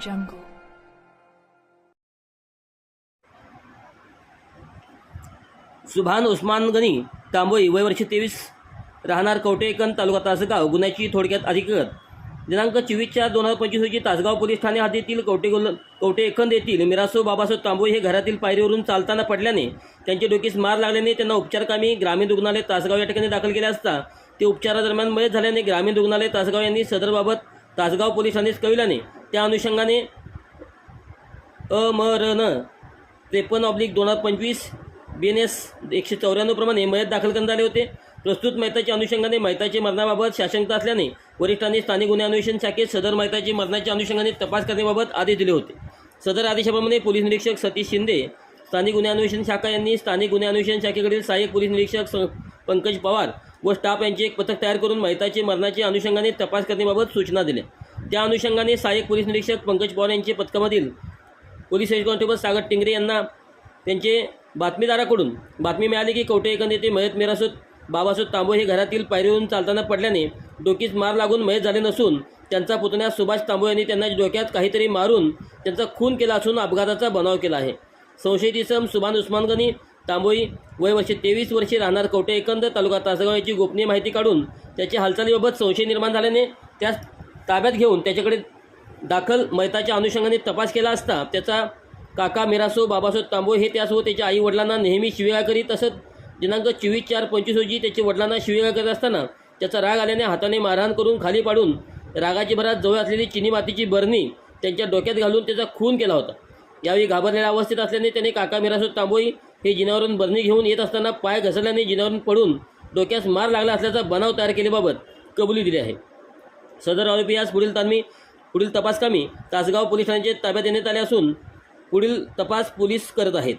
jungle. सुभान उस्मान गनी तांबोई वय वर्ष तेवीस राहणार कवटेकन तालुका तासगाव गुन्ह्याची थोडक्यात अधिकृत दिनांक चोवीस चार दोन हजार पंचवीस रोजी तासगाव पोलीस ठाणे हद्दीतील कवटेगुल कवटेखंद येथील मिरासो बाबासाहेब तांबोई हे घरातील पायरीवरून चालताना पडल्याने त्यांचे डोकेस मार लागल्याने त्यांना उपचारकामी ग्रामीण रुग्णालय तासगाव या ठिकाणी दाखल केले असता ते उपचारादरम्यान मयत झाल्याने ग्रामीण रुग्णालय तासगाव यांनी सदरबाबत तासगाव पोलिसांनीच कळविल्याने त्या अनुषंगाने अमरण त्रेपन्न ऑब्लिक दोन हजार पंचवीस बी एन एस एकशे चौऱ्याण्णवप्रमाणे मयत दाखल करण्यात आले होते. प्रस्तुत मैताच्या अनुषंगाने मैताच्या मरणाबाबत शासनता असल्याने वरिष्ठांनी स्थानिक गुन्हे अन्वेषण शाखेत सदर मैताची मरणाच्या अनुषंगाने तपास करण्याबाबत आदेश दिले होते. सदर आदेशाप्रमाणे पोलीस निरीक्षक सतीश शिंदे स्थानिक गुन्हे अन्वेषण शाखा यांनी स्थानिक गुन्हे अन्वेषण शाखेकडील सहाय्यक पोलीस निरीक्षक पंकज पवार व स्टाफ यांचे एक पथक तयार करून मैताची मरणाच्या अनुषंगाने तपास करण्याबाबत सूचना दिल्या. त्या अनुषंगाने सहाय्यक पोलीस निरीक्षक पंकज पवार यांचे पथकामधील police head constable Sagar Tingre यांना त्यांचे बातमीदाराकडून बातमी मिळाली की कवटे एकंद येथे मयत मिरासोत बाबासोत तांबो हे घरातील पायरीवरून चालताना पडल्याने डोकीस मार लागून मयत झाले नसून त्यांचा पुतण्या सुभाष तांबो यांनी त्यांना डोक्यात काहीतरी मारून त्यांचा खून केला असून अपघाताचा बनाव केला आहे. संशयित इसम सुभान उस्मानगनी तांबोई वय वर्षे तेवीस वर्षे राहणार कवटे एकंद तालुका तासगाव याची गोपनीय माहिती काढून त्याच्या हालचालीबाबत संशय निर्माण झाल्याने त्यास ताब्यात घेऊन त्याच्याकडे दाखल मैताच्या अनुषंगाने तपास केला असता त्याचा काका मिरासो बाबासो तांबो हे त्यासोबत त्याच्या आई वडिलांना नेहमी शिवेगा करीत तसंच दिनांक चोवीस चार पंचवीस रोजी त्याच्या वडिलांना शिवेगा करत असताना त्याचा राग आल्याने हाताने मारहाण करून खाली पाडून रागाची भरात जवळ असलेली चिनी मातीची बरणी त्यांच्या डोक्यात घालून त्याचा खून केला होता. यावेळी घाबरलेल्या अवस्थेत असल्याने त्याने काका मिरासो तांबोई हे जिनावरून बरणी घेऊन येत असताना पाय घसरल्याने जिनावरून पडून डोक्यास मार लागला असल्याचा बनाव तयार केल्याबाबत कबुली दिली आहे. सदर आरोपी आज पुढील तालमी पुढील तपासकामी तासगाव पोलीस ठाण्याचे ताब्यात देण्यात आले असून पुढील तपास पोलीस करत आहेत.